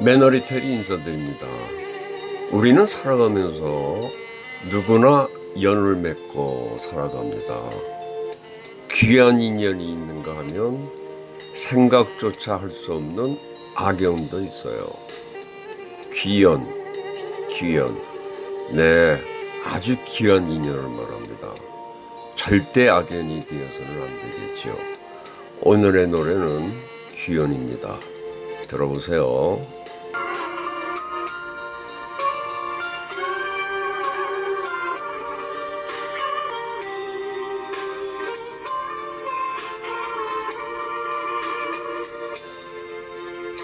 매너리테리 인사드립니다. 우리는 살아가면서 누구나 연을 맺고 살아갑니다. 귀한 인연이 있는가 하면 생각조차 할 수 없는 악연도 있어요. 귀연, 귀연. 네, 아주 귀한 인연을 말합니다. 절대 악연이 되어서는 안 되겠죠. 오늘의 노래는 귀연입니다. 들어보세요.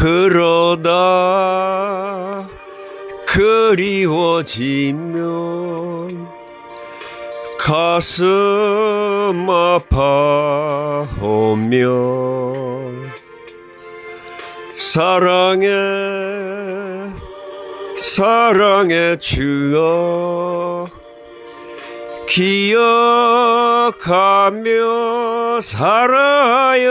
그러다 그리워지면 가슴 아파오면 사랑의 사랑의 추억 기억하며 살아요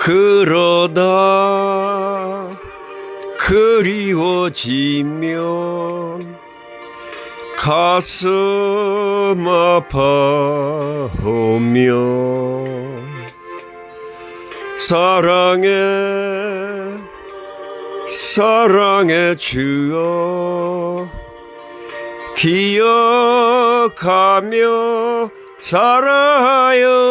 그러다 그리워지면 가슴 아파오면 사랑의 사랑의 추억 기억하며 살아요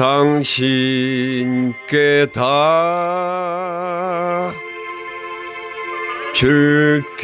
당신께 다 줄게요.